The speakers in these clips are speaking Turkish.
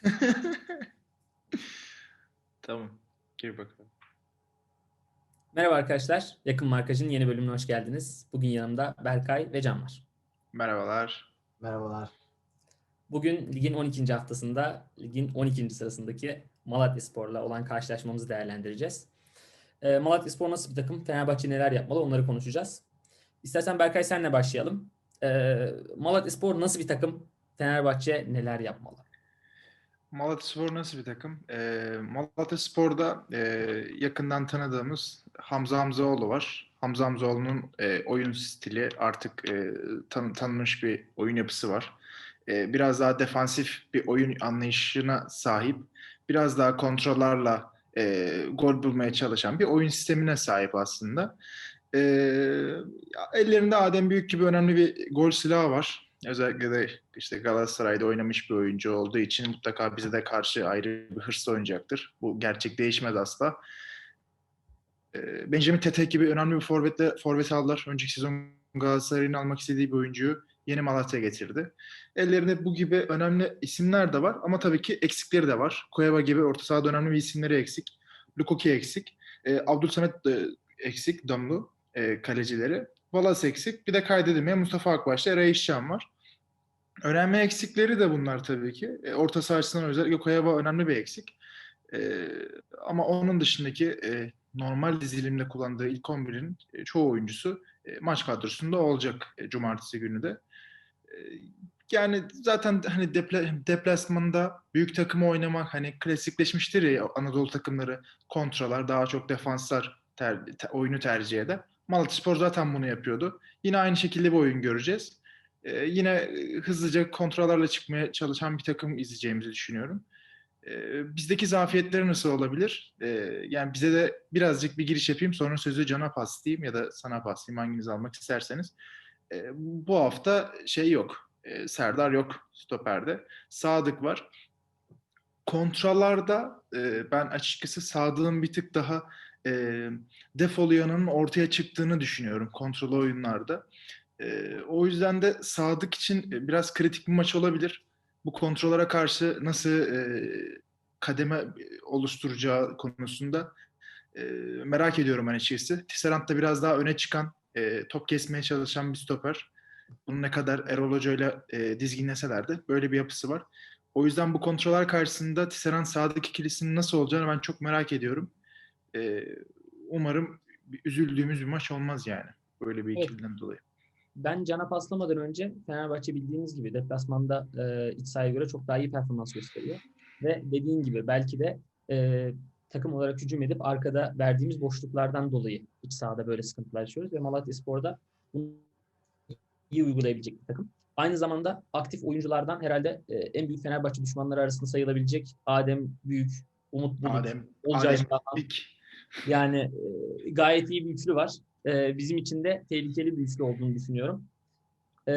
Tamam. Gir bakalım. Merhaba arkadaşlar. Yakın Markaj'ın yeni bölümüne hoş geldiniz. Bugün yanımda Berkay ve Can var. Merhabalar. Merhabalar. Bugün ligin 12. haftasında ligin 12. sırasındaki Malatya Spor'la olan karşılaşmamızı değerlendireceğiz. Ee, Malatya Spor nasıl bir takım? Fenerbahçe neler yapmalı? Onları konuşacağız. İstersen Berkay senle başlayalım. Ee, Malatya Spor nasıl bir takım? Fenerbahçe neler yapmalı? Malatya Spor nasıl bir takım? Ee, Malatya Spor'da e, yakından tanıdığımız Hamza Hamzaoğlu var. Hamza Hamzaoğlu'nun e, oyun stili artık e, tan- tanınmış bir oyun yapısı var. E, biraz daha defansif bir oyun anlayışına sahip. Biraz daha kontrollerle e, gol bulmaya çalışan bir oyun sistemine sahip aslında. E, ellerinde Adem Büyük gibi önemli bir gol silahı var. Özellikle de işte Galatasaray'da oynamış bir oyuncu olduğu için mutlaka bize de karşı ayrı bir hırsla oynayacaktır. Bu gerçek değişmez asla. Benjamin Tete gibi önemli bir forvetle forvet aldılar. Önceki sezon Galatasaray'ın almak istediği bir oyuncuyu yeni Malatya getirdi. Ellerinde bu gibi önemli isimler de var ama tabii ki eksikleri de var. Koyeva gibi orta sahada önemli bir isimleri eksik. Lukoki eksik. E, Abdülsamet de eksik. Damlu e, kalecileri. Valas eksik. Bir de kaydedilmeyen Mustafa Akbaş'ta Eray İşcan var. Önemli eksikleri de bunlar tabii ki. E, orta saha açısından özellikle Koyeva önemli bir eksik. E, ama onun dışındaki e, normal dizilimde kullandığı ilk 11'in e, çoğu oyuncusu e, maç kadrosunda olacak e, cumartesi günü de. E, yani zaten hani depla, deplasmanda büyük takımı oynamak hani klasikleşmiştir ya Anadolu takımları kontralar daha çok defanslar ter, te, oyunu tercih eder. Malatyaspor zaten bunu yapıyordu. Yine aynı şekilde bir oyun göreceğiz. Ee, yine hızlıca kontrollerle çıkmaya çalışan bir takım izleyeceğimizi düşünüyorum. Ee, bizdeki zafiyetleri nasıl olabilir? Ee, yani bize de birazcık bir giriş yapayım sonra sözü Can'a paslayayım ya da sana paslayayım hanginiz almak isterseniz. Bu hafta şey yok. Ee, Serdar yok stoperde. Sadık var. Kontralarda e, ben açıkçası Sadık'ın bir tık daha e, Defolia'nın ortaya çıktığını düşünüyorum kontrol oyunlarda. E, o yüzden de Sadık için biraz kritik bir maç olabilir. Bu kontrollara karşı nasıl e, kademe oluşturacağı konusunda e, merak ediyorum açıkçası. Tisserand da biraz daha öne çıkan, e, top kesmeye çalışan bir stoper. Bunu ne kadar Erol Hoca ile e, dizginleseler de böyle bir yapısı var. O yüzden bu kontroller karşısında Tisserand Sadık ikilisinin nasıl olacağını ben çok merak ediyorum. E, umarım bir üzüldüğümüz bir maç olmaz yani. Böyle bir ikiliden evet. dolayı. Ben Can'a paslamadan önce Fenerbahçe bildiğiniz gibi deplasmanda e, iç sahaya göre çok daha iyi performans gösteriyor. Ve dediğin gibi belki de e, takım olarak hücum edip arkada verdiğimiz boşluklardan dolayı iç sahada böyle sıkıntılar yaşıyoruz. Ve Malatya Spor'da bunu iyi uygulayabilecek bir takım. Aynı zamanda aktif oyunculardan herhalde e, en büyük Fenerbahçe düşmanları arasında sayılabilecek Adem Büyük, Umut Bulut, Adem, Olcay Adem Şahan. Yani e, gayet iyi bir üçlü var. E, bizim için de tehlikeli bir üçlü olduğunu düşünüyorum. E,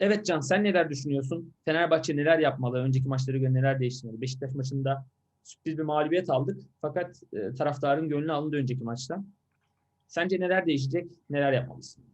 evet Can sen neler düşünüyorsun? Fenerbahçe neler yapmalı? Önceki maçlara göre neler değiştirmeli? Beşiktaş maçında sürpriz bir mağlubiyet aldık. Fakat e, taraftarın gönlü alındı önceki maçta. Sence neler değişecek? Neler yapmalısın?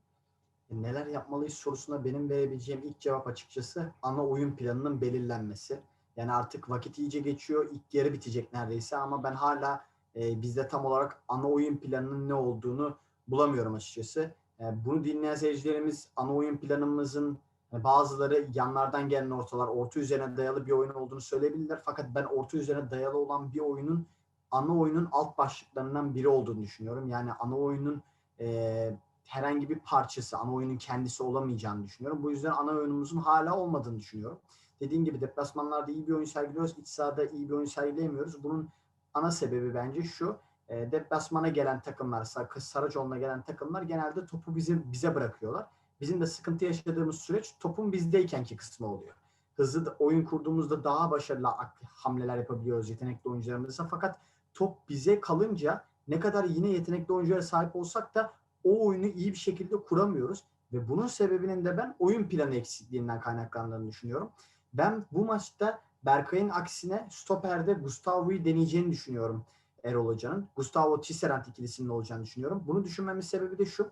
Neler yapmalıyız sorusuna benim verebileceğim ilk cevap açıkçası ana oyun planının belirlenmesi. Yani artık vakit iyice geçiyor. İlk yarı bitecek neredeyse ama ben hala e, bizde tam olarak ana oyun planının ne olduğunu bulamıyorum açıkçası. E, bunu dinleyen seyircilerimiz ana oyun planımızın yani bazıları yanlardan gelen ortalar, orta üzerine dayalı bir oyun olduğunu söyleyebilirler. Fakat ben orta üzerine dayalı olan bir oyunun ana oyunun alt başlıklarından biri olduğunu düşünüyorum. Yani ana oyunun e, herhangi bir parçası, ana oyunun kendisi olamayacağını düşünüyorum. Bu yüzden ana oyunumuzun hala olmadığını düşünüyorum. Dediğim gibi deplasmanlarda iyi bir oyun sergiliyoruz, iç sahada iyi bir oyun sergileyemiyoruz. Bunun ana sebebi bence şu, e, deplasmana gelen takımlar, Saracoğlu'na gelen takımlar genelde topu bize, bize bırakıyorlar. Bizim de sıkıntı yaşadığımız süreç topun bizdeykenki kısmı oluyor. Hızlı da, oyun kurduğumuzda daha başarılı hamleler yapabiliyoruz yetenekli oyuncularımızla. Fakat top bize kalınca ne kadar yine yetenekli oyunculara sahip olsak da o oyunu iyi bir şekilde kuramıyoruz. Ve bunun sebebinin de ben oyun planı eksikliğinden kaynaklandığını düşünüyorum. Ben bu maçta Berkay'ın aksine stoperde Gustavo'yu deneyeceğini düşünüyorum Erol Hoca'nın. Gustavo Tisserand ikilisinin olacağını düşünüyorum. Bunu düşünmemin sebebi de şu.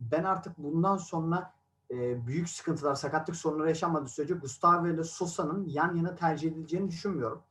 Ben artık bundan sonra e, büyük sıkıntılar, sakatlık sorunları yaşanmadığı sürece Gustavo ile Sosa'nın yan yana tercih edileceğini düşünmüyorum.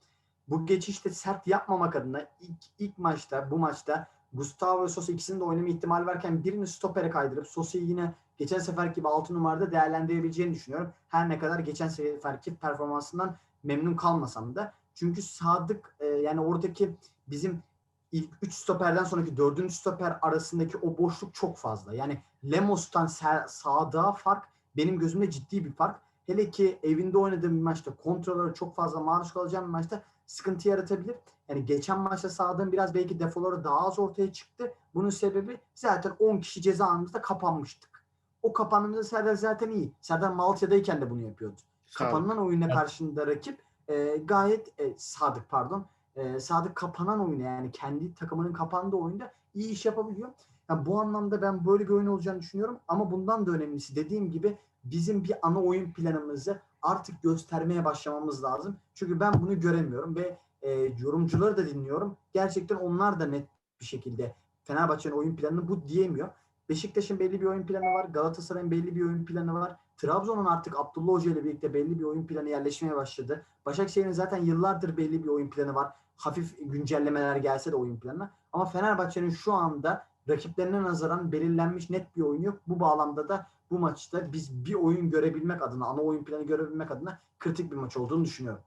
Bu geçişte sert yapmamak adına ilk, ilk maçta, bu maçta Gustavo ve Sosa ikisinin de oynama ihtimali varken birini stopere kaydırıp Sosa'yı yine geçen sefer gibi 6 numarada değerlendirebileceğini düşünüyorum. Her ne kadar geçen seferki performansından memnun kalmasam da. Çünkü Sadık e, yani oradaki bizim ilk 3 stoperden sonraki 4. stoper arasındaki o boşluk çok fazla. Yani Lemos'tan sa- Sadık'a fark benim gözümde ciddi bir fark. Hele ki evinde oynadığım bir maçta kontrollere çok fazla maruz kalacağım bir maçta sıkıntı yaratabilir. Yani geçen maçta Sadık'ın biraz belki defoları daha az ortaya çıktı. Bunun sebebi zaten 10 kişi ceza alanımızda kapanmıştık. O kapanımızda Serdar zaten iyi. Serdar Malatya'dayken de bunu yapıyordu. Kapanan oyuna karşında rakip e, gayet e, Sadık pardon. E, Sadık kapanan oyuna yani kendi takımının kapandığı oyunda iyi iş yapabiliyor. Yani bu anlamda ben böyle bir oyun olacağını düşünüyorum. Ama bundan da önemlisi dediğim gibi bizim bir ana oyun planımızı artık göstermeye başlamamız lazım. Çünkü ben bunu göremiyorum ve e, yorumcuları da dinliyorum. Gerçekten onlar da net bir şekilde Fenerbahçe'nin oyun planını bu diyemiyor. Beşiktaş'ın belli bir oyun planı var. Galatasaray'ın belli bir oyun planı var. Trabzon'un artık Abdullah Hoca ile birlikte belli bir oyun planı yerleşmeye başladı. Başakşehir'in zaten yıllardır belli bir oyun planı var. Hafif güncellemeler gelse de oyun planına. Ama Fenerbahçe'nin şu anda rakiplerine nazaran belirlenmiş net bir oyun yok. Bu bağlamda da bu maçta biz bir oyun görebilmek adına, ana oyun planı görebilmek adına kritik bir maç olduğunu düşünüyorum.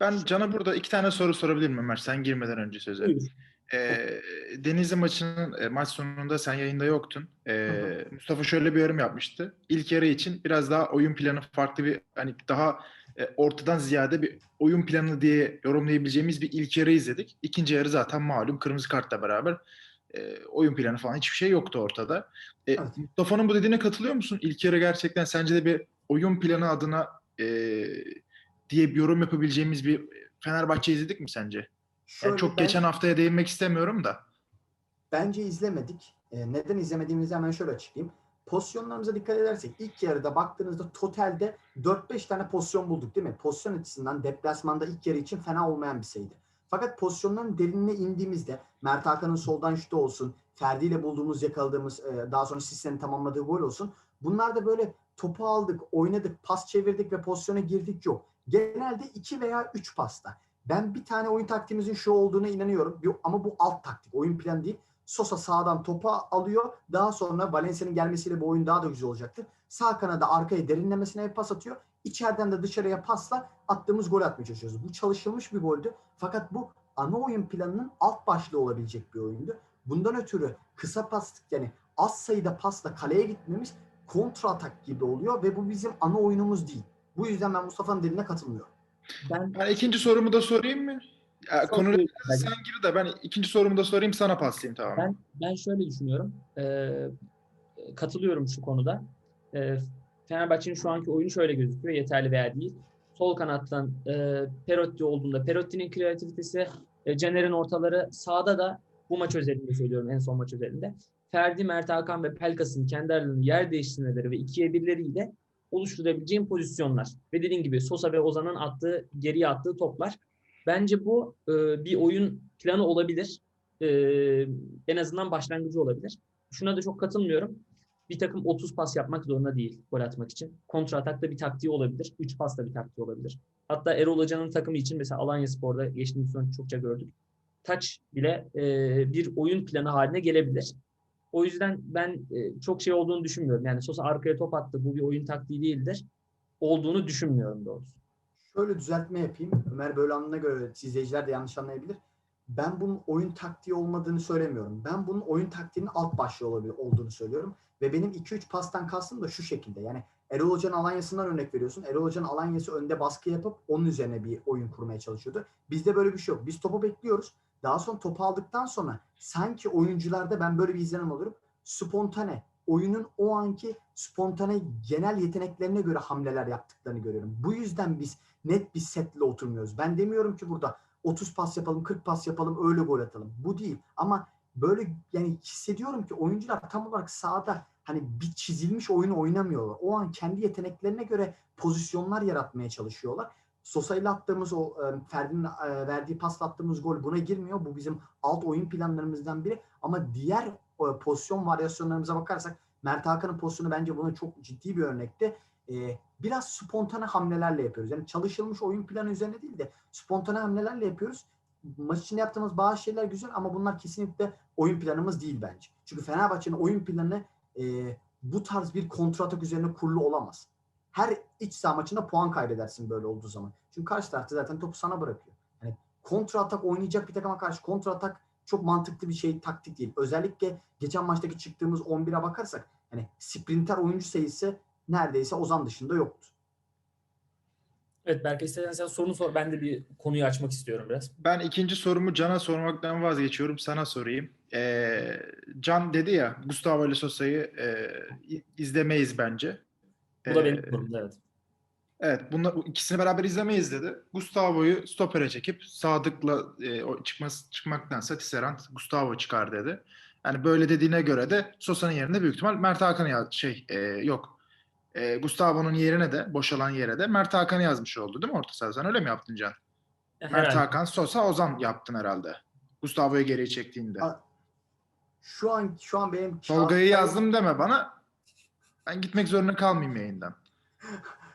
Ben Can'a burada iki tane soru sorabilir miyim Ömer? Sen girmeden önce söze. Buyurun. Ee, Denizli maçının e, maç sonunda sen yayında yoktun. Ee, Mustafa şöyle bir yorum yapmıştı. İlk yarı için biraz daha oyun planı farklı bir hani daha e, ortadan ziyade bir oyun planı diye yorumlayabileceğimiz bir ilk yarı izledik. İkinci yarı zaten malum kırmızı kartla beraber e, oyun planı falan hiçbir şey yoktu ortada. E, Evet. Mustafa'nın bu dediğine katılıyor musun? İlk yarı gerçekten sence de bir oyun planı adına e, diye bir yorum yapabileceğimiz bir Fenerbahçe izledik mi sence? Şöyle Yani çok ben- geçen haftaya değinmek istemiyorum da. Bence izlemedik. E, neden izlemediğimizi hemen şöyle açıklayayım. Pozisyonlarımıza dikkat edersek ilk yarıda baktığınızda totalde 4-5 tane pozisyon bulduk değil mi? Pozisyon açısından deplasmanda ilk yarı için fena olmayan bir sayıydı. Fakat pozisyonların derinine indiğimizde Mert Hakan'ın soldan şutu olsun, Ferdi ile bulduğumuz yakaladığımız e, daha sonra Sisse'nin tamamladığı gol olsun. Bunlar da böyle topu aldık, oynadık, pas çevirdik ve pozisyona girdik yok. Genelde 2 veya 3 pasta. Ben bir tane oyun taktiğimizin şu olduğuna inanıyorum. Ama bu alt taktik, oyun planı değil. Sosa sağdan topu alıyor. Daha sonra Valencia'nın gelmesiyle bu oyun daha da güzel olacaktır. Sağ kanada arkaya derinlemesine bir pas atıyor. İçeriden de dışarıya pasla attığımız gol atmaya çalışıyoruz. Bu çalışılmış bir goldü. Fakat bu ana oyun planının alt başlığı olabilecek bir oyundu. Bundan ötürü kısa pas yani az sayıda pasla kaleye gitmemiz kontra atak gibi oluyor ve bu bizim ana oyunumuz değil. Bu yüzden ben Mustafa'nın dediğine katılmıyorum. Ben Ben ikinci sorumu da sorayım mı? Ya, konuya sen gir de ben ikinci sorumu da sorayım sana paslayayım tamam. Ben ben şöyle düşünüyorum. Ee, katılıyorum şu konuda. Ee, Fenerbahçe'nin şu anki oyunu şöyle gözüküyor. Yeterli veya değil. Sol kanattan e, Perotti olduğunda Perotti'nin kreativitesi, e, Caner'in ortaları sağda da bu maç özelinde söylüyorum en son maç özelinde. Ferdi, Mert Hakan ve Pelkas'ın kendi aralarında yer değiştirmeleri ve ikiye birleriyle oluşturabileceğim pozisyonlar. Ve dediğim gibi Sosa ve Ozan'ın attığı, geriye attığı toplar. Bence bu e, bir oyun planı olabilir. E, en azından başlangıcı olabilir. Şuna da çok katılmıyorum. Bir takım 30 pas yapmak zorunda değil gol atmak için. Kontra atakta bir taktiği olabilir. 3 pas da bir taktiği olabilir. Hatta Erol Hoca'nın takımı için mesela Alanya Spor'da geçtiğimiz sezon çokça gördük. Taç bile e, bir oyun planı haline gelebilir. O yüzden ben e, çok şey olduğunu düşünmüyorum. Yani Sosa arkaya top attı. Bu bir oyun taktiği değildir. Olduğunu düşünmüyorum doğrusu. Şöyle düzeltme yapayım. Ömer böyle anına göre izleyiciler de yanlış anlayabilir. Ben bunun oyun taktiği olmadığını söylemiyorum. Ben bunun oyun taktiğinin alt başlığı olabilir, olduğunu söylüyorum. Ve benim 2-3 pastan kastım da şu şekilde. Yani Erol Hoca'nın Alanya'sından örnek veriyorsun. Erol Hoca'nın Alanya'sı önde baskı yapıp onun üzerine bir oyun kurmaya çalışıyordu. Bizde böyle bir şey yok. Biz topu bekliyoruz. Daha sonra topu aldıktan sonra sanki oyuncularda ben böyle bir izlenim alıyorum. Spontane, oyunun o anki spontane genel yeteneklerine göre hamleler yaptıklarını görüyorum. Bu yüzden biz net bir setle oturmuyoruz. Ben demiyorum ki burada 30 pas yapalım, 40 pas yapalım, öyle gol atalım. Bu değil. Ama böyle yani hissediyorum ki oyuncular tam olarak sahada hani bir çizilmiş oyunu oynamıyorlar. O an kendi yeteneklerine göre pozisyonlar yaratmaya çalışıyorlar. Sosa ile attığımız o e, Ferdi'nin e, verdiği pasla attığımız gol buna girmiyor. Bu bizim alt oyun planlarımızdan biri. Ama diğer e, pozisyon varyasyonlarımıza bakarsak Mert Hakan'ın pozisyonu bence buna çok ciddi bir örnekti. Biraz spontane hamlelerle yapıyoruz. Yani çalışılmış oyun planı üzerine değil de spontane hamlelerle yapıyoruz. Maç içinde yaptığımız bazı şeyler güzel ama bunlar kesinlikle oyun planımız değil bence. Çünkü Fenerbahçe'nin oyun planı bu tarz bir kontratak üzerine kurulu olamaz. Her iç saha maçında puan kaybedersin böyle olduğu zaman. Çünkü karşı tarafta zaten topu sana bırakıyor. Yani kontra atak oynayacak bir takıma karşı kontra atak çok mantıklı bir şey taktik değil. Özellikle geçen maçtaki çıktığımız 11'e bakarsak hani sprinter oyuncu sayısı neredeyse Ozan dışında yoktu. Evet Berkay istersen sen sorunu sor. Ben de bir konuyu açmak istiyorum biraz. Ben ikinci sorumu Can'a sormaktan vazgeçiyorum. Sana sorayım. Ee, Can dedi ya Gustavo ile Sosa'yı e, izlemeyiz bence. Bu da Ee, benim sorumum evet. Evet, bunlar bu ikisini beraber izlemeyiz dedi. Gustavo'yu stopere çekip Sadık'la e, o çıkması çıkmaktansa Tisserand Gustavo çıkar dedi. Yani böyle dediğine göre de Sosa'nın yerine büyük ihtimal Mert Hakan'ı yaz şey e, yok. E, Gustavo'nun yerine de boşalan yere de Mert Hakan'ı yazmış oldu değil mi orta saha? Sen öyle mi yaptın Can? Mert Herhalde. Hakan, Sosa, Ozan yaptın herhalde. Gustavo'yu geriye çektiğinde. Şu an şu an benim Tolga'yı yazdım deme bana. Ben gitmek zorunda kalmayayım yayından.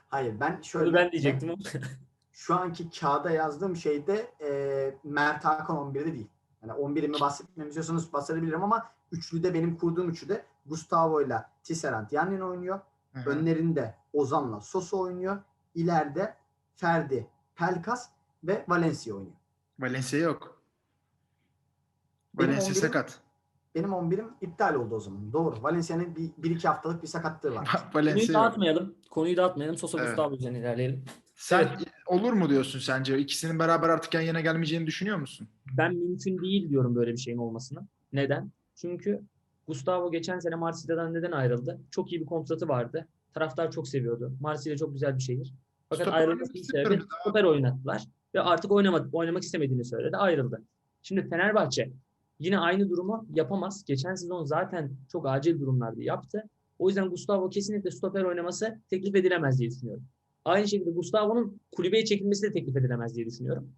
Hayır ben şöyle Bunu ben diyecektim ama. şu anki kağıda yazdığım şeyde e, Mert Hakan 11'de değil. Yani 11'imi bahsetmemi istiyorsanız bahsedebilirim ama üçlüde benim kurduğum üçlüde Gustavo ile Tisserand yan yana oynuyor. Hı hı. Önlerinde Ozan'la Sosa oynuyor. İleride Ferdi, Pelkas ve Valencia oynuyor. Valencia yok. Benim Valencia 11'im sakat. Benim 11'im iptal oldu o zaman. Doğru. Valencia'nın bir, bir iki haftalık bir sakatlığı var. Konuyu Valencia yok. dağıtmayalım. Konuyu dağıtmayalım. Sosa Evet. Gustavo üzerine ilerleyelim. Sen olur mu diyorsun sence? İkisinin beraber artık yan yana gelmeyeceğini düşünüyor musun? Ben mümkün değil diyorum böyle bir şeyin olmasını. Neden? Çünkü Gustavo geçen sene Marsilya'dan neden ayrıldı? Çok iyi bir kontratı vardı. Taraftar çok seviyordu. Marsilya çok güzel bir şehir. Fakat Stoper ayrılmasının oynamak sebebi stoper oynattılar. Ve artık oynamadı, oynamak istemediğini söyledi. Ayrıldı. Şimdi Fenerbahçe yine aynı durumu yapamaz. Geçen sezon zaten çok acil durumlarda yaptı. O yüzden Gustavo kesinlikle stoper oynaması teklif edilemez diye düşünüyorum. Aynı şekilde Gustavo'nun kulübeye çekilmesi de teklif edilemez diye düşünüyorum.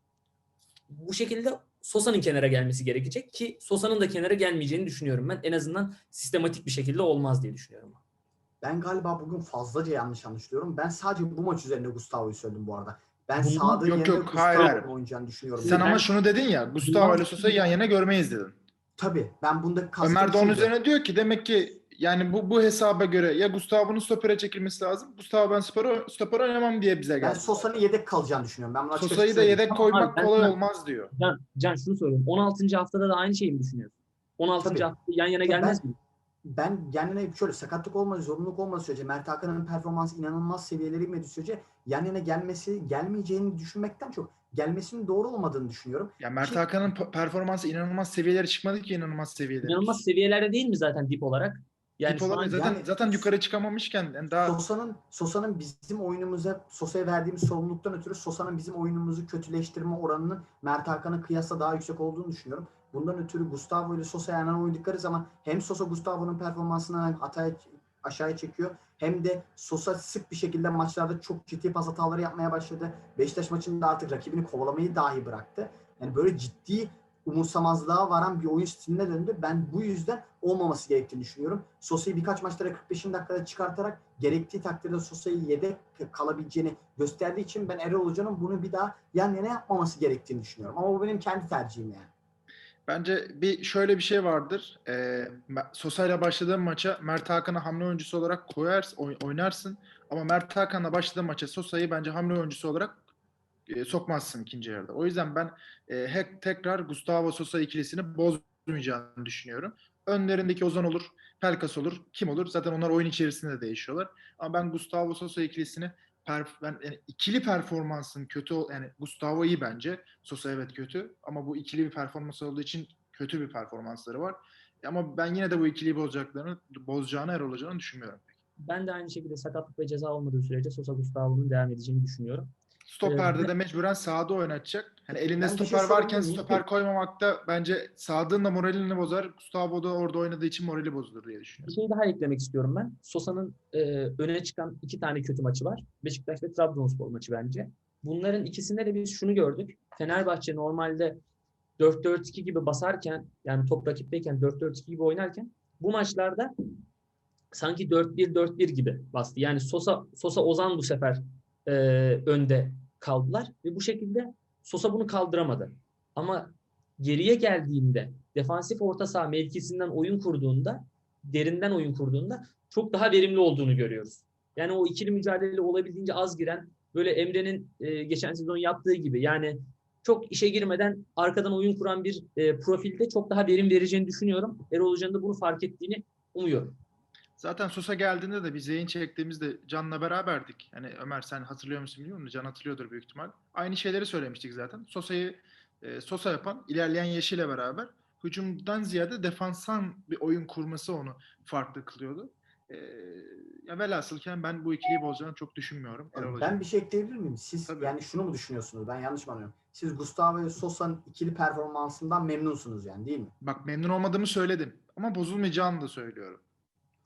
Bu şekilde Sosa'nın kenara gelmesi gerekecek ki Sosa'nın da kenara gelmeyeceğini düşünüyorum ben. En azından sistematik bir şekilde olmaz diye düşünüyorum. Ben galiba bugün fazlaca yanlış anlaşılıyorum. Ben sadece bu maç üzerinde Gustavo'yu söyledim bu arada. Ben Bundan- Sadık'ın Yok, yerine yok, hayır, Gustavo'nun oynayacağını düşünüyorum. Sen Ben- ama şunu dedin ya Gustavo ile Sosa'yı yan yana görmeyiz dedin. Tabii ben bunda kastım Ömer de onun üzerine diyor ki demek ki yani bu bu hesaba göre ya Gustavo'nun stopere çekilmesi lazım. Gustavo ben stoper, stoper oynamam diye bize Ben geldi. Sosa'nın yedek kalacağını düşünüyorum. Ben bunu Sosa'yı da yedek Tamam koymak abi, ben kolay sana- olmaz diyor. Can, Can şunu söyleyeyim. 16. haftada da aynı şeyi mi düşünüyorsun? 16. Tabii. hafta yan yana Tabii gelmez mi? Ben kendine şöyle sakatlık olmadığı, zorunluluk olmadığı sürece Mert Hakan'ın performansı inanılmaz seviyelere inmediği sürece yan yana gelmesi, gelmeyeceğini düşünmekten çok gelmesinin doğru olmadığını düşünüyorum. Ya Mert Ki- Hakan'ın pe- performansı inanılmaz seviyelere çıkmadı ki inanılmaz seviyelere. İnanılmaz seviyelerde değil mi zaten dip olarak? Yani Tip şu olarak zaten yani- zaten yukarı çıkamamışken yani daha Sosa'nın Sosa'nın bizim oyunumuza Sosa'ya verdiğimiz sorumluluktan ötürü Sosa'nın bizim oyunumuzu kötüleştirme oranının Mert Hakan'a kıyasla daha yüksek olduğunu düşünüyorum. Bundan ötürü Gustavo ile Sosa yan yana oynadıkları zaman hem Sosa Gustavo'nun performansını hataya aşağıya çekiyor hem de Sosa sık bir şekilde maçlarda çok ciddi pas hataları yapmaya başladı. Beşiktaş maçında artık rakibini kovalamayı dahi bıraktı. Yani böyle ciddi umursamazlığa varan bir oyun stiline döndü. Ben bu yüzden olmaması gerektiğini düşünüyorum. Sosa'yı birkaç maçlara 45. dakikada çıkartarak gerektiği takdirde Sosa'yı yedek kalabileceğini gösterdiği için ben Erol Hoca'nın bunu bir daha yan yana yapmaması gerektiğini düşünüyorum. Ama bu benim kendi tercihim yani. Bence bir şöyle bir şey vardır. Ee, Me- Sosa ile başladığın maça Mert Hakan'ı hamle oyuncusu olarak koyarsın, oy- oynarsın. Ama Mert Hakan'la başladığın maça Sosa'yı bence hamle oyuncusu olarak e, sokmazsın ikinci yarıda. O yüzden ben e, hek- tekrar Gustavo Sosa ikilisini bozmayacağını düşünüyorum. Önlerindeki Ozan olur, Pelkas olur, kim olur? Zaten onlar oyun içerisinde de değişiyorlar. Ama ben Gustavo Sosa ikilisini perf- ben yani ikili performansın kötü ol- yani Gustavo iyi bence. Sosa evet kötü ama bu ikili bir performans olduğu için kötü bir performansları var. Ama ben yine de bu ikiliyi bozacaklarını bozacağını Erol Hoca'nın düşünmüyorum. ben de aynı şekilde sakatlık ve ceza olmadığı sürece Sosa Gustavo'nun devam edeceğini düşünüyorum. Stoper'de Evet. de mecburen sağda oynatacak. Hani elinde Ben bir şey stoper varken sorabilir miyim? stoper koymamak da bence sağdığın da moralini bozar. Gustavo da orada oynadığı için morali bozulur diye Bir düşünüyorum. şey daha eklemek istiyorum ben. Sosa'nın e, öne çıkan iki tane kötü maçı var. Beşiktaş ve Trabzonspor maçı bence. Bunların ikisinde de biz şunu gördük. Fenerbahçe normalde 4-4-2 gibi basarken yani top rakipteyken 4-4-2 gibi oynarken bu maçlarda sanki 4-1-4-1 gibi bastı. Yani Sosa Sosa Ozan bu sefer e, önde kaldılar ve bu şekilde Sosa bunu kaldıramadı. Ama geriye geldiğinde defansif orta saha mevkisinden oyun kurduğunda, derinden oyun kurduğunda çok daha verimli olduğunu görüyoruz. Yani o ikili mücadele olabildiğince az giren böyle Emre'nin e, geçen sezon yaptığı gibi yani çok işe girmeden arkadan oyun kuran bir e, profilde çok daha verim vereceğini düşünüyorum. Erol Hoca'nın da bunu fark ettiğini umuyorum. Zaten Sosa geldiğinde de biz yayın çektiğimizde Can'la beraberdik. Hani Ömer sen hatırlıyor musun bilmiyorum da Can hatırlıyordur büyük ihtimal. Aynı şeyleri söylemiştik zaten. Sosa'yı e, Sosa yapan ilerleyen Yeşil'le beraber hücumdan ziyade defanstan bir oyun kurması onu farklı kılıyordu. E, ya velhasılken ben bu ikiliyi bozacağını çok düşünmüyorum. Hoca. Ben bir şey ekleyebilir miyim? Siz Tabii. yani şunu mu düşünüyorsunuz? Ben yanlış mı anlıyorum? Siz Gustavo ve Sosa'nın ikili performansından memnunsunuz yani değil mi? Bak memnun olmadığımı söyledim. Ama bozulmayacağını da söylüyorum.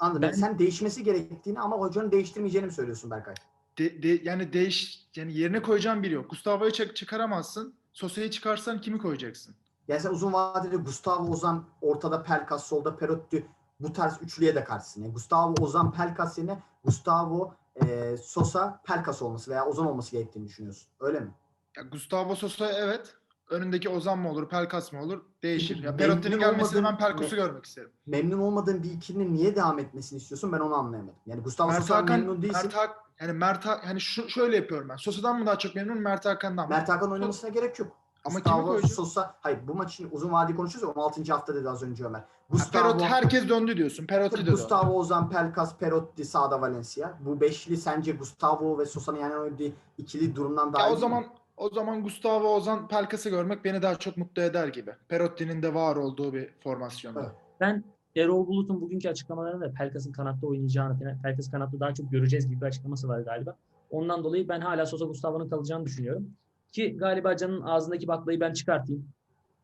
Anladım. Ben- Sen değişmesi gerektiğini ama hocanın değiştirmeyeceğini mi söylüyorsun Berkay? De, de- yani değiş yani yerine koyacağın biri yok. Gustavo'yu çık- çıkaramazsın. Sosa'yı çıkarsan kimi koyacaksın? Yani sen uzun vadede Gustavo Ozan ortada Pelkas solda Perotti bu tarz üçlüye de karşısın. Yani Gustavo Ozan Pelkas yerine Gustavo e, Sosa Pelkas olması veya Ozan olması gerektiğini düşünüyorsun. Öyle mi? Ya Gustavo Sosa evet. Önündeki Ozan mı olur, Pelkas mı olur? Değişir. Ya Memnun Perotti'nin gelmesini ben Pelkas'ı görmek isterim. Memnun olmadığın bir ikilinin niye devam etmesini istiyorsun ben onu anlayamadım. Yani Gustavo Mert Sosa'dan Hakan, memnun değilsin. Mert Hak, yani Mert Hak, hani şu, şöyle yapıyorum ben. Sosa'dan mı daha çok memnunum, Mert Hakan'dan mı? Mert Hakan oynamasına gerek yok. Ama kimi Gustavo koyacağız? Sosa, hayır bu maçın uzun vadeli konuşuyoruz ya 16. hafta dedi az önce Ömer. Gustavo, Perotti, herkes döndü diyorsun. Perotti de döndü. Gustavo Ozan, Pelkas, Perotti, sağda Valencia. Bu beşli sence Gustavo ve Sosa'nın yani oynadığı ikili durumdan daha Ya iyi o mi? O zaman Gustavo Ozan Pelkas'ı görmek beni daha çok mutlu eder gibi. Perotti'nin de var olduğu bir formasyonda. Ben Erol Bulut'un bugünkü açıklamalarında da Pelkas'ın kanatta oynayacağını, Pelkas kanatta daha çok göreceğiz gibi bir açıklaması var galiba. Ondan dolayı ben hala Sosa Gustavo'nun kalacağını düşünüyorum. Ki galiba Can'ın ağzındaki baklayı ben çıkartayım.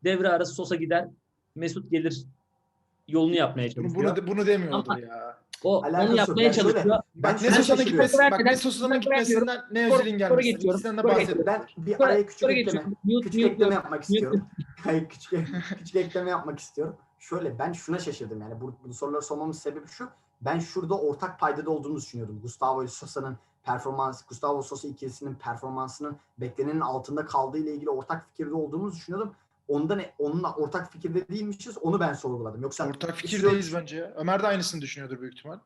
Devre arası Sosa gider, Mesut gelir yolunu yapmaya Bunu, çalışıyor. bunu, bunu demiyordur Ama- ya. O Alakası onu yok. yapmaya şöyle, çalışıyor. Ben Bak ne şuna Sosa'nın şaşırıyorum. gitmesi, bak ne ben gitmesinden ne Özil'in sonra gelmesi. geçiyorum, İkisinden de bahsedelim. Ben bir araya küçük sonra ekleme. Mute, küçük mute ekleme yok. yapmak Mute istiyorum. Hayır küçük, küçük ekleme yapmak istiyorum. Şöyle ben şuna şaşırdım yani bu, bu soruları sormamın sebebi şu. Ben şurada ortak paydada olduğunu düşünüyordum. Gustavo Sosa'nın performans, Gustavo Sosa ikilisinin performansının beklenenin altında kaldığı ile ilgili ortak fikirde olduğumuzu düşünüyordum. Onda ne, onunla ortak fikirde değilmişiz. Onu ben sorguladım. Yoksa Ortak fikirdeyiz bence ya. Ömer de aynısını düşünüyordur büyük ihtimal.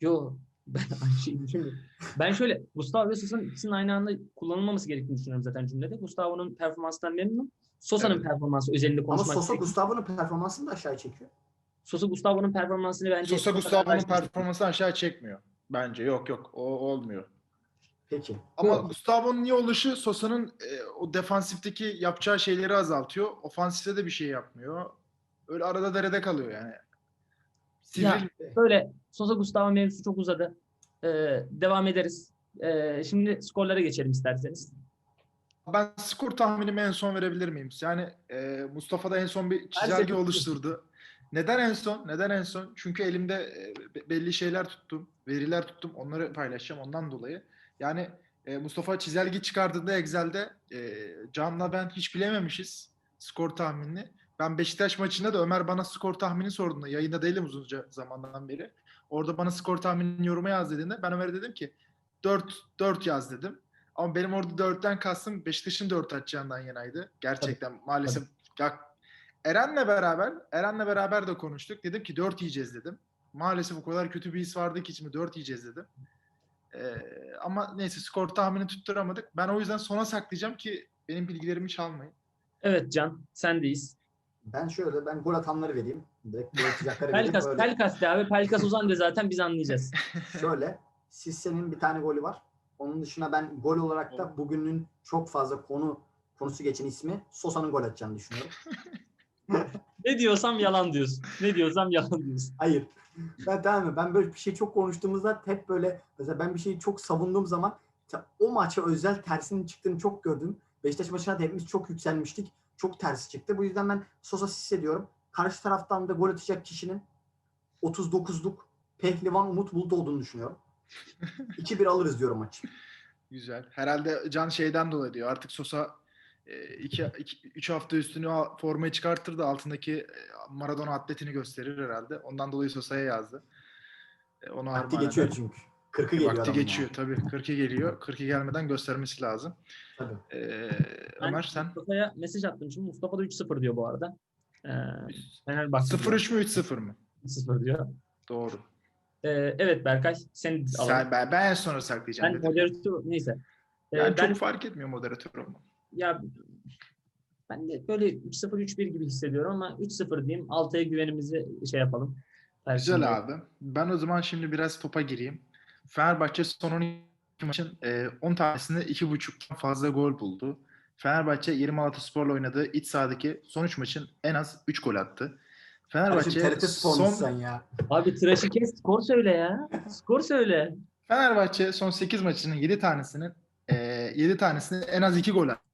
Yo ben aynı şeyi düşünmüyorum. Ben şöyle Gustavo ve Sosa'nın ikisinin aynı anda kullanılmaması gerektiğini düşünüyorum zaten cümlede. Gustavo'nun performansından memnunum. Sosa'nın Evet. performansı özelinde Ama konuşmak Sosa gerekirse- Gustavo'nun performansını da aşağı çekiyor. Sosa Gustavo'nun performansını bence Sosa Gustavo'nun performansını aşağı çekmiyor. Bence yok yok. O olmuyor. Peki. Ama Yok. Gustavo'nun iyi oluşu Sosa'nın e, o defansifteki yapacağı şeyleri azaltıyor. Ofansifte de bir şey yapmıyor. Öyle arada derede kalıyor yani. Sivril Böyle Sosa Gustavo mevzusu çok uzadı. Ee, devam ederiz. Ee, şimdi skorlara geçelim isterseniz. ben skor tahminimi en son verebilir miyim? Yani e, Mustafa da en son bir çizelge oluşturdu. Neden en son? Neden en son? Çünkü elimde e, be- belli şeyler tuttum, veriler tuttum. Onları paylaşacağım ondan dolayı. Yani e, Mustafa çizelge çıkardığında Excel'de e, Can'la ben hiç bilememişiz skor tahminini. Ben Beşiktaş maçında da Ömer bana skor tahmini sorduğunda yayında değilim uzunca zamandan beri. Orada bana skor tahminini yoruma yaz dediğinde ben Ömer'e dedim ki 4 4 yaz dedim. Ama benim orada 4'ten kastım Beşiktaş'ın 4 atacağından yanaydı. Gerçekten maalesef. Ya Eren'le beraber Eren'le beraber de konuştuk. Dedim ki 4 yiyeceğiz dedim. Maalesef o kadar kötü bir his vardı ki içime 4 yiyeceğiz dedim. Ee, ama neyse skor tahmini tutturamadık. Ben o yüzden sona saklayacağım ki benim bilgilerimi çalmayın. Evet Can, sendeyiz. Ben şöyle ben gol atanları vereyim. Direkt gol atacakları vereyim. Pelkas, Böyle. Pelkas de abi. Pelkas Ozan de zaten biz anlayacağız. Şöyle Sisse'nin bir tane golü var. Onun dışında ben gol olarak da bugünün çok fazla konu konusu geçen ismi Sosa'nın gol atacağını düşünüyorum. Ne diyorsam yalan diyorsun. Ne diyorsam yalan diyorsun. Hayır. Ben tamam mı? Ben böyle bir şey çok konuştuğumuzda hep böyle mesela ben bir şeyi çok savunduğum zaman o maça özel tersinin çıktığını çok gördüm. Beşiktaş maçına da hepimiz çok yükselmiştik. Çok tersi çıktı. Bu yüzden ben Sosa Sisse diyorum. Karşı taraftan da gol atacak kişinin 39'luk Pehlivan Umut Bulut olduğunu düşünüyorum. 2-1 alırız diyorum maçı. Güzel. Herhalde Can şeyden dolayı diyor. Artık Sosa 3 hafta üstünü formayı çıkartır da altındaki e, Maradona atletini gösterir herhalde. Ondan dolayı Sosa'ya yazdı. E, Onu Vakti geçiyor eder. çünkü. 40'ı geliyor Vakti geçiyor tabii. 40'ı geliyor. 40'ı gelmeden göstermesi lazım. Tabii. Ee, Ben Ömer sen Mustafa'ya mesaj attım şimdi. Mustafa da 3-0 diyor bu arada. Ee, Fenerbahçe 0-3 mü 3-0 mı? 0 diyor. Doğru. Ee, evet Berkay sen alalım. Sen, ben, ben en sona saklayacağım. Ben dedim. moderatör neyse. Ee, Yani ben çok fark etmiyor moderatör olmak. Ya ben de böyle 3-0 3-1 gibi hissediyorum ama 3-0 diyeyim. Altıya güvenimizi şey yapalım. Perşembe. Güzel abi. Ben o zaman şimdi biraz topa gireyim. Fenerbahçe son 12 maçın e, 10 tanesinde 2.5'tan fazla gol buldu. Fenerbahçe 26 Spor'la oynadığı iç sahadaki son 3 maçın en az 3 gol attı. Fenerbahçe son sen ya. Abi tıraşı kes skor söyle ya. Skor söyle. Fenerbahçe son 8 maçının 7 tanesinin e, 7 tanesinde en az 2 gol attı.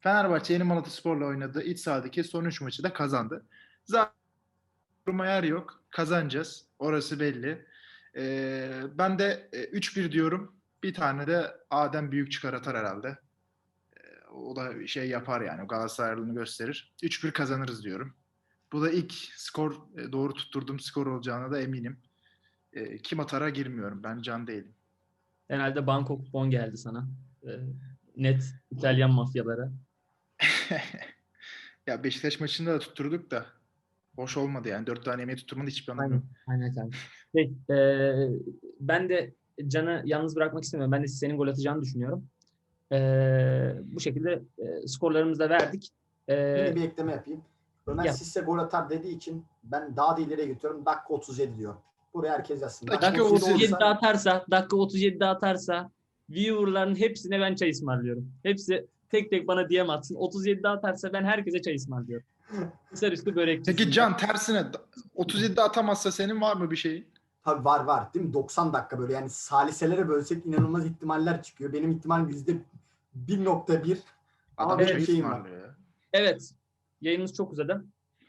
Fenerbahçe Yeni Malatya Spor'la oynadığı iç sahadaki son 3 maçı da kazandı. Zaten duruma yer yok. Kazanacağız. Orası belli. E, ben de e, 3-1 diyorum. Bir tane de Adem büyük çıkar atar herhalde. E, o da şey yapar yani. Galatasaraylılığını gösterir. 3-1 kazanırız diyorum. Bu da ilk skor e, doğru tutturduğum skor olacağına da eminim. E, kim atara girmiyorum. Ben can değilim. Herhalde banko kupon geldi sana. Ee, net İtalyan mafyaları. ya Beşiktaş maçında da tutturduk da hoş olmadı yani. Dört tane yemeği tutturmanın hiçbir anlamı yok. Aynen kanka. Şey, e, ben de Can'ı yalnız bırakmak istemiyorum. Ben de senin gol atacağını düşünüyorum. E, bu şekilde e, skorlarımızı da verdik. E, Yine bir ekleme yapayım. Ömer Yap. Sisse gol atar dediği için ben daha da ileriye götürüyorum. Dakika 37 diyor. Buraya herkes yazsın. Dakika dakika 37 37 olsa- atarsa, dakika 37 atarsa viewer'ların hepsine ben çay ısmarlıyorum. Hepsi tek tek bana DM atsın. 37 atarsa ben herkese çay ısmarlıyorum. Hisar üstü börek. Peki Can tersine 37'de atamazsa senin var mı bir şeyin? Tabii var var değil mi? 90 dakika böyle yani saliselere bölsek inanılmaz ihtimaller çıkıyor. Benim ihtimal yüzde 1.1. Ama Adam şeyim var. ısmarlıyor ya. Evet. Yayınımız çok uzadı.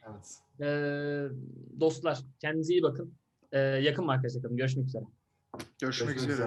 Evet. Ee, dostlar kendinize iyi bakın. Ee, yakın mı arkadaşlar? Görüşmek üzere. Görüşmek Görüşmek üzere. üzere.